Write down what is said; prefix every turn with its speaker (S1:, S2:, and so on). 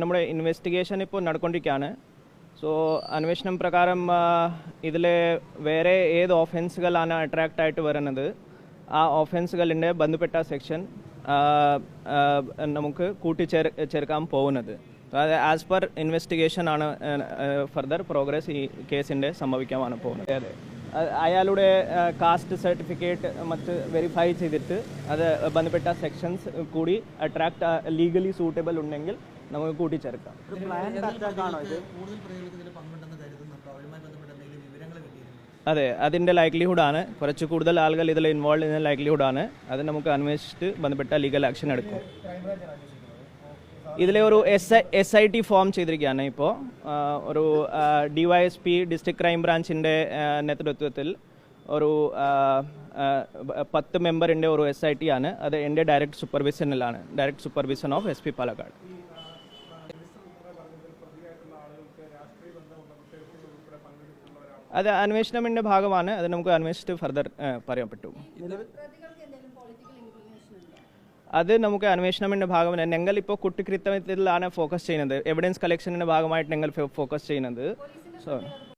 S1: നമ്മുടെ ഇൻവെസ്റ്റിഗേഷൻ ഇപ്പോൾ നടക്കൊണ്ടിരിക്കുകയാണ് സോ അന്വേഷണം പ്രകാരം ഇതിൽ വേറെ ഏത് ഓഫൻസുകളാണ് അട്രാക്റ്റ് ആയിട്ട് വരുന്നത്? ആ ഓഫൻസുകളിന്റെ ബന്ധപ്പെട്ട സെക്ഷൻ നമുക്ക് കൂട്ടിച്ചേർ ചേർക്കാൻ പോകുന്നത്. അത് ആസ് പെർ ഇൻവെസ്റ്റിഗേഷൻ ആണ് ഫർദർ പ്രോഗ്രസ് ഈ കേസിന്റെ സംഭവിക്കാനാണ് പോകുന്നത്. അതെ. അയാളുടെ കാസ്റ്റ് സർട്ടിഫിക്കറ്റ് മറ്റ് വെരിഫൈ ചെയ്തിട്ട് അത് ബന്ധപ്പെട്ട സെക്ഷൻസ് കൂടി അട്രാക്ട് ലീഗലി സൂട്ടബിൾ ഉണ്ടെങ്കിൽ നമുക്ക് കൂട്ടിച്ചേർക്കാം. അതെ അതിന്റെ ലൈക്ലിഹുഡ് ആണ്. കുറച്ച് കൂടുതൽ ആളുകൾ ഇതിൽ ഇൻവോൾവ് ചെയ്യുന്ന ലൈക്ലിഹുഡ് ആണ്. അത് നമുക്ക് അന്വേഷിച്ചിട്ട് ബന്ധപ്പെട്ട ലീഗൽ ആക്ഷൻ എടുക്കും. ഇതിലെ ഒരു S S I T form ചെയ്തിരിക്കുകയാണ് ഇപ്പോൾ ഒരു D Y S P district crime ബ്രാഞ്ചിന്റെ നേതൃത്വത്തിൽ ഒരു പത്ത് മെമ്പറിന്റെ ഒരു എസ് ഐ ടി ആണ്. അത് എന്റെ direct സൂപ്പർവിഷനിലാണ് direct supervision of S P Palakkad അത് അന്വേഷണത്തിന്റെ ഭാഗമാണ്. അത് നമുക്ക് അന്വേഷിച്ചിട്ട് ഫർദർ പറയാൻ പറ്റും. അത് നമുക്ക് അന്വേഷണത്തിന്റെ ഭാഗമാണ് ഞങ്ങൾ ഇപ്പോൾ കുറ്റകൃത്യത്തിലാണ് ഫോക്കസ് ചെയ്യുന്നത്. എവിഡൻസ് കളക്ഷനിന്റെ ഭാഗമായിട്ട് ഞങ്ങൾ ഫോക്കസ് ചെയ്യുന്നത്. സോ